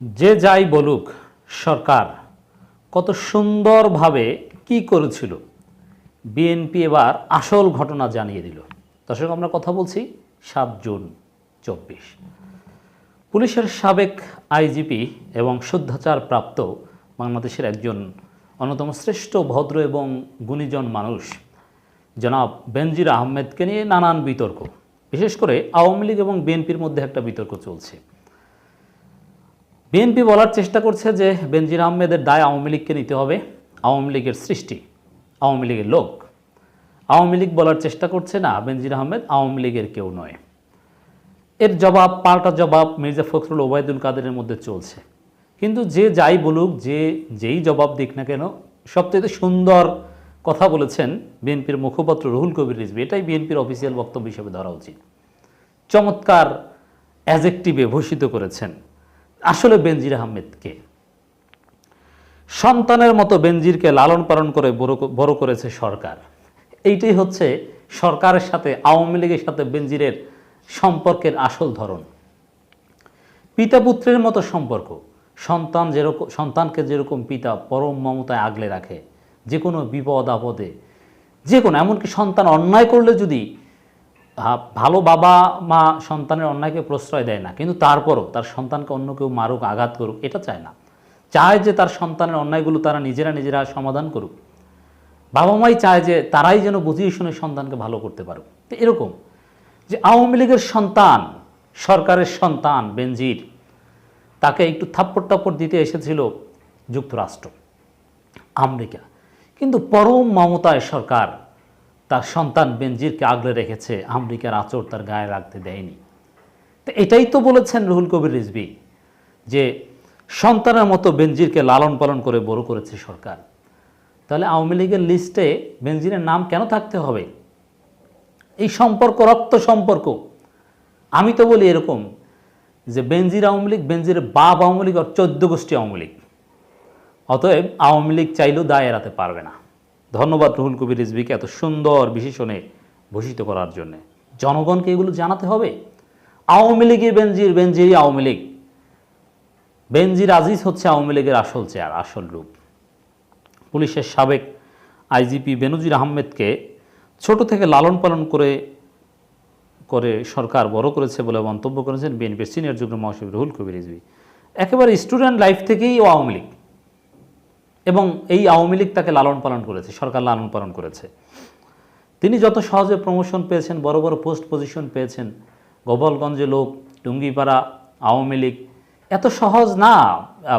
যে যাই বলুক, সরকার কত সুন্দরভাবে কি করেছিল। বিএনপি এবার আসল ঘটনা জানিয়ে দিল। দর্শক, আমরা কথা বলছি সাত জুন চব্বিশ। পুলিশের সাবেক আইজিপি এবং শুদ্ধাচার প্রাপ্ত বাংলাদেশের একজন অন্যতম শ্রেষ্ঠ, ভদ্র এবং গুণীজন মানুষ, জনাব বেনজির আহমেদকে নিয়ে নানান বিতর্ক। বিশেষ করে আওয়ামী লীগ এবং বিএনপির মধ্যে একটা বিতর্ক চলছে। বিএনপি বলার চেষ্টা করছে যে বেনজির আহমেদের দায় আওয়ামী লীগকে নিতে হবে। আওয়ামী লীগের সৃষ্টি, আওয়ামী লীগের লোক। আওয়ামী লীগ বলার চেষ্টা করছে না, বেনজির আহমেদ আওয়ামী লীগের কেউ নয়। এর জবাব, পাল্টা জবাব মির্জা ফখরুল ওবায়দুল কাদেরের মধ্যে চলছে। কিন্তু যে যাই বলুক, যে যেই জবাব দিক না কেন সবচেয়ে সুন্দর কথা বলেছেন বিএনপির মুখপাত্র রুহুল কবির রিজবি এটাই বিএনপির অফিসিয়াল বক্তব্য হিসেবে ধরা উচিত। চমৎকার অ্যাজেক্টিভে ভূষিত করেছেন। আসলে বেনজির আহমেদকে সন্তানের মতো বেনজিরকে লালন পালন করে বড় করেছে সরকার। এইটাই হচ্ছে সরকারের সাথে, আওয়ামী লীগের সাথে বেনজিরের সম্পর্কের আসল ধরন। পিতা পুত্রের মতো সম্পর্ক। সন্তান যেরকম সন্তানকে যেরকম পিতা পরম মমতায় আগলে রাখে যে কোনো বিপদ আপদে যে কোনো এমনকি সন্তান অন্যায় করলে যদি ভালো বাবা মা সন্তানের অন্যায়কে প্রশ্রয় দেয় না, কিন্তু তারপরও তার সন্তানকে অন্য কেউ মারুক, আঘাত করুক, এটা চায় না। চায় যে তার সন্তানের অন্যায়গুলো তারা নিজেরা নিজেরা সমাধান করুক। বাবা মাই চায় যে তারাই যেন বুঝিয়ে শুনে সন্তানকে ভালো করতে পারুক। তো এরকম যে আওয়ামী লীগের সন্তান, সরকারের সন্তান বেনজির, তাকে একটু থাপ্পড় টাপ্পড় দিতে এসেছিল যুক্তরাষ্ট্র, আমেরিকা। কিন্তু পরম মমতায় সরকার তার সন্তান বেনজিরকে আগলে রেখেছে, আমেরিকার আচর তার গায়ে রাখতে দেয়নি। তো এটাই তো বলেছেন রুহুল কবির রিজভি, যে সন্তানের মতো বেনজিরকে লালন পালন করে বড় করেছে সরকার। তাহলে আওয়ামী লীগের লিস্টে বেনজিরের নাম কেন থাকতে হবে? এই সম্পর্ক, রক্ত সম্পর্ক। আমি তো বলি এরকম যে বেনজির আওয়ামী লীগ বেনজিরের বাপ আওয়ামী লীগ আর চোদ্দ গোষ্ঠী আওয়ামী লীগ। অতএব আওয়ামী লীগ চাইলেও দায় এড়াতে পারবে না। ধন্যবাদ রুহুল কবির রিজভিকে এত সুন্দর বিশেষণে ভূষিত করার জন্য। জনগণকে এগুলো জানাতে হবে। আওয়ামী লীগের বেনজির, বেনজিরই আওয়ামী লীগ। বেনজির আজিজ হচ্ছে আওয়ামী লীগের আসল চেয়ার, আসল রূপ। পুলিশের সাবেক আইজিপি বেনজির আহমেদকে ছোট থেকে লালন পালন করে করে সরকার বড় করেছে বলে মন্তব্য করেছেন বিএনপির সিনিয়র যুগ্ম মহাসচিব রুহুল কবির রিজভি। একেবারে স্টুডেন্ট লাইফ থেকেই আওয়ামী লীগ। এবং এই আওয়ামী লীগ তাকে লালন পালন করেছে, সরকার লালন পালন করেছে। তিনি যত সহজে প্রমোশন পেয়েছেন, বড় বড় পোস্ট পজিশন পেয়েছেন গোপালগঞ্জে লোক টুঙ্গিপাড়া আওয়ামী লীগ, এত সহজ না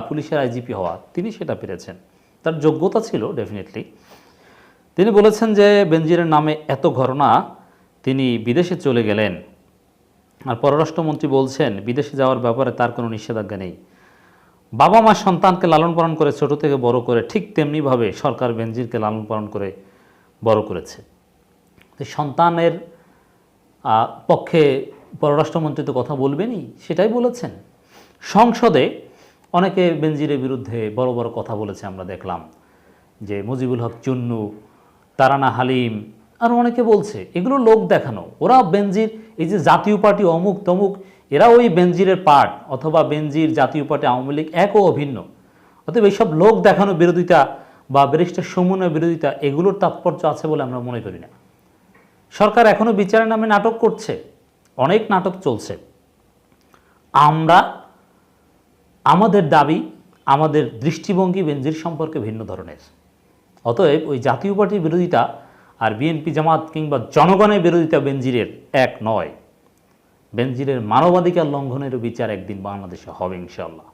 পুলিশের আইজিপি হওয়া, তিনি সেটা পেরেছেন। তার যোগ্যতা ছিল ডেফিনেটলি তিনি বলেছেন যে, বেনজিরের নামে এত ঘটনা, তিনি বিদেশে চলে গেলেন। আর পররাষ্ট্রমন্ত্রী বলছেন, বিদেশে যাওয়ার ব্যাপারে তার কোনো নিষেধাজ্ঞা নেই। বাবা মা সন্তানকে লালন পালন করে ছোট থেকে বড় করে ঠিক তেমনিভাবে সরকার বেনজিরকে লালন পালন করে বড় করেছে। সন্তানের পক্ষে পররাষ্ট্রমন্ত্রী তো কথা বলবেনই, সেটাই বলেছেন। সংসদে অনেকে বেনজিরের বিরুদ্ধে বড় বড় কথা বলেছে আমরা দেখলাম, যে মুজিবুল হক, চুন্নু, তারানা হালিম, আর অনেকে বলছে, এগুলো লোক দেখানো। ওরা বেনজির, এই যে জাতীয় পার্টি অমুক তমুক এরা ওই বেনজিরের পার্ট অথবা বেনজির জাতীয় পার্টি আওয়ামী লীগ এক ও অভিন্ন। অতএব এইসব লোক দেখানো বিরোধিতা বা ব্যারিস্টার সমন্বয় বিরোধিতা এগুলোর তাৎপর্য আছে বলে আমরা মনে করি না। সরকার এখনও বিচারের নামে নাটক করছে, অনেক নাটক চলছে। আমরা, আমাদের দাবি, আমাদের দৃষ্টিভঙ্গি বেনজির সম্পর্কে ভিন্ন ধরনের। অতএব ওই জাতীয় পার্টির বিরোধিতা আর বিএনপি জামাত কিংবা জনগণের বিরোধিতা বেনজিরের এক নয়। বেনজিরের মানবাধিকার লঙ্ঘনেরও বিচার একদিন বাংলাদেশে হবে ইনশাল্লাহ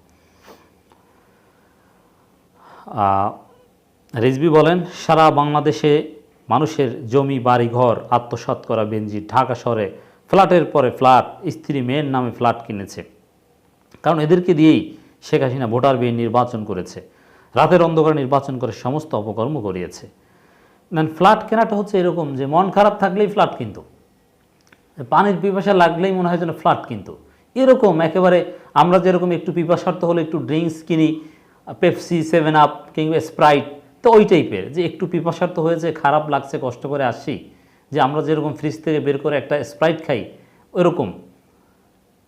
রিজবি বলেন, সারা বাংলাদেশে মানুষের জমি, বাড়িঘর আত্মসাৎ করা বেনজির ঢাকা শহরে ফ্ল্যাটের পরে ফ্ল্যাট, স্ত্রী মেয়ের নামে ফ্ল্যাট কিনেছে। কারণ এদেরকে দিয়েই শেখ হাসিনা ভোটার বিয়ে নির্বাচন করেছে। রাতের অন্ধকারে নির্বাচন করে সমস্ত অপকর্ম করিয়েছে। ফ্ল্যাট কেনাটা হচ্ছে এরকম যে মন খারাপ থাকলেই ফ্ল্যাট কিন্তু। পানির পিপাসা লাগলেই মনে হয় যেন ফ্ল্যাট কিন্তু। এরকম একেবারে আমরা যেরকম একটু পিপাসার্থ হলে একটু ড্রিঙ্কস কিনি পেপসি সেভেন আপ কিংবা স্প্রাইট তো ওই টাইপের যে একটু পিপাসার্থ হয়েছে খারাপ লাগছে, কষ্ট করে আসি যে আমরা যেরকম ফ্রিজ থেকে বের করে একটা স্প্রাইট খাই ওইরকম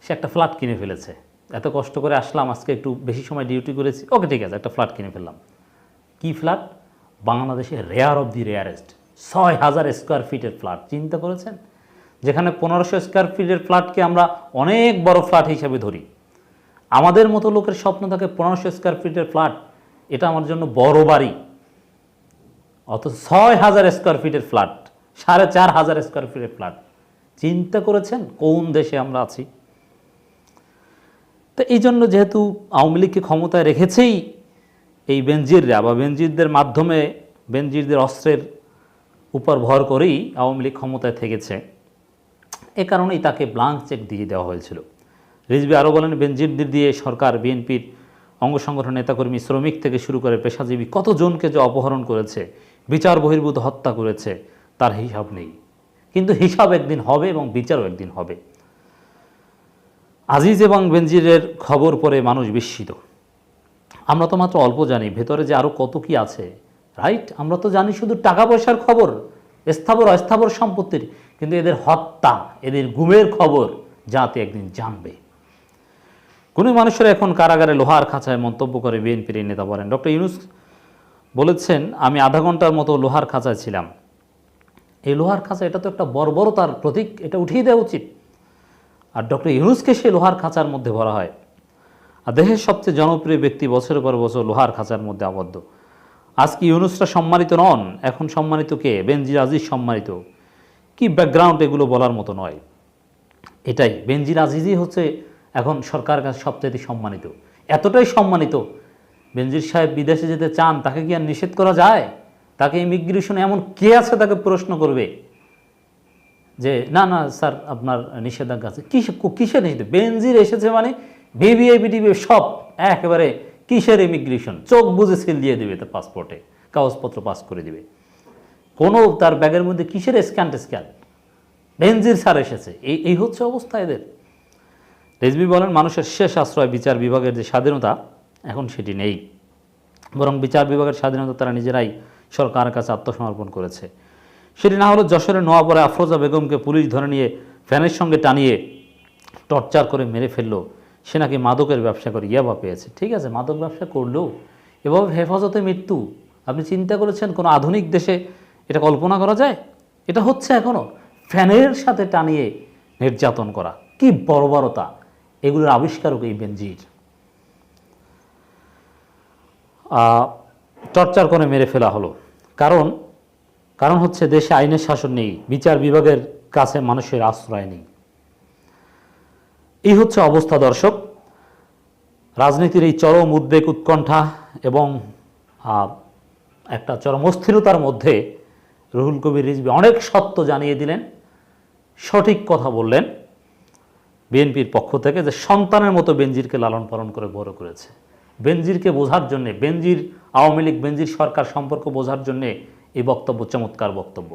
সে একটা ফ্ল্যাট কিনে ফেলেছে। এত কষ্ট করে আসলাম, আজকে একটু বেশি সময় ডিউটি করেছি, ওকে ঠিক আছে, একটা ফ্ল্যাট কিনে ফেললাম। কি ফ্ল্যাট বাংলাদেশে রেয়ার অফ দি রেয়ারেস্ট ছয় হাজার স্কোয়ার ফিটের ফ্ল্যাট চিন্তা করেছেন? যেখানে পনেরোশো স্কোয়ার ফিটের ফ্ল্যাটকে আমরা অনেক বড় ফ্ল্যাট হিসেবে ধরি। আমাদের মতো লোকের স্বপ্ন থাকে পনেরোশো স্কোয়ার ফিটের ফ্ল্যাট এটা আমার জন্য বড় বাড়ি। অত ছয় হাজার স্কোয়ার ফিটের ফ্ল্যাট সাড়ে চার হাজার স্কোয়ার ফিটের ফ্ল্যাট চিন্তা করেছেন কোন দেশে আমরা আছি? তো এই জন্য যেহেতু আওয়ামী লীগকে ক্ষমতায় রেখেছেই এই বেনজিররা বা বেনজিরদের মাধ্যমে, বেনজিরদের অস্ত্রের উপর ভর করেই আওয়ামী লীগ ক্ষমতায় থেকেছে। এ কারণেই তাকে ব্লাঙ্ক চেক দিয়ে দেওয়া হয়েছিল। রিজবি আরও বলেন বেনজিরদের দিয়ে সরকার, বিএনপির অঙ্গ সংগঠন নেতাকর্মী, শ্রমিক থেকে শুরু করে পেশাজীবী কতজনকে যে অপহরণ করেছে, বিচার বহির্ভূত হত্যা করেছে, তার হিসাব নেই। কিন্তু হিসাব একদিন হবে এবং বিচারও একদিন হবে। আজিজ এবং বেনজিরের খবর পরে মানুষ বিস্মিত। আমরা তো মাত্র অল্প জানি, ভেতরে যে আরও কত কি আছে। রাইট, আমরা তো জানি শুধু টাকা পয়সার খবর স্থাবর অস্থাবর সম্পত্তির কিন্তু এদের হত্যা, এদের গুমের খবর জাতি একদিন জানবে। কোনো মানুষের এখন কারাগারে লোহার খাঁচায় মন্তব্য করে বিএনপির নেতা বলেন। ডক্টর ইউনুস বলেছেন, আমি আধা ঘণ্টার মতো লোহার খাঁচায় ছিলাম। এই লোহার খাঁচা, এটা তো একটা বর্বরতার প্রতীক, এটা উঠিয়ে দেওয়া উচিত। আর ডক্টর ইউনুসকে সে লোহার খাঁচার মধ্যে ভরা হয়। আর দেশের সবচেয়ে জনপ্রিয় ব্যক্তি বছরের পর বছর লোহার খাঁচার মধ্যে আবদ্ধ। আজকে ইউনুসরা সম্মানিত নন? এখন সম্মানিত কে? বেনজির আজিজ সম্মানিত। কি ব্যাকগ্রাউন্ড এগুলো বলার মতো নয়। এটাই, বেনজির আজিজই হচ্ছে এখন সরকারের কাছে সবচেয়ে সম্মানিত। এতটাই সম্মানিত, বেনজির সাহেব বিদেশে যেতে চান, তাকে কি আর নিষেধ করা যায়? তাকে ইমিগ্রেশনে এমন কে আছে তাকে প্রশ্ন করবে? যে, না না, স্যার, আপনার নিষেধাজ্ঞা আছে। কিসে, কিসের নিষেধ? বেনজির এসেছে মানে বিবিআই বিটিবি সব, একেবারে কিসের ইমিগ্রেশন চোখ বুঝে সিল দিয়ে দেবে তার পাসপোর্টে কাগজপত্র পাস করে দিবে। কোনো তার ব্যাগের মধ্যে কিসের স্ক্যান স্ক্যান বেনজির সার এসেছে। এই এই হচ্ছে অবস্থা এদের। রেজবি বলেন, মানুষের শেষ আশ্রয় বিচার বিভাগের যে স্বাধীনতা, এখন সেটি নেই। বরং বিচার বিভাগের স্বাধীনতা তারা নিজেরাই সরকারের কাছে আত্মসমর্পণ করেছে। সেটি না হলে যশোরের নোয়াপড়ে আফরোজা বেগমকে পুলিশ ধরে নিয়ে ফ্যানের সঙ্গে টানিয়ে টর্চার করে মেরে ফেলল। সে নাকি মাদকের ব্যবসা করে, ইয়াবা পেয়েছে। ঠিক আছে, মাদক ব্যবসা করলেও এভাবে হেফাজতে মৃত্যু। আপনি চিন্তা করেছেন, কোনো আধুনিক দেশে এটা কল্পনা করা যায়? এটা হচ্ছে এখনও ফ্যানের সাথে টানিয়ে নির্যাতন করা। কি বর্বরতা। এগুলোর আবিষ্কারক এই বেনজির টর্চার করে মেরে ফেলা হলো। কারণ কারণ হচ্ছে দেশে আইনের শাসন নেই, বিচার বিভাগের কাছে মানুষের আশ্রয় নেই। এই হচ্ছে অবস্থা, দর্শক। রাজনীতির এই চরম উদ্বেগ, উৎকণ্ঠা এবং একটা চরম অস্থিরতার মধ্যে রুহুল কবির রিজবি অনেক সত্য জানিয়ে দিলেন, সঠিক কথা বললেন। বিএনপির পক্ষ থেকে যে সন্তানের মতো বেনজিরকে লালন পালন করে বড় করেছে। বেনজিরকে বোঝার জন্যে, বেনজির, আওয়ামী লীগ, বেনজির সরকার সম্পর্ক বোঝার জন্যে এই বক্তব্য, চমৎকার বক্তব্য।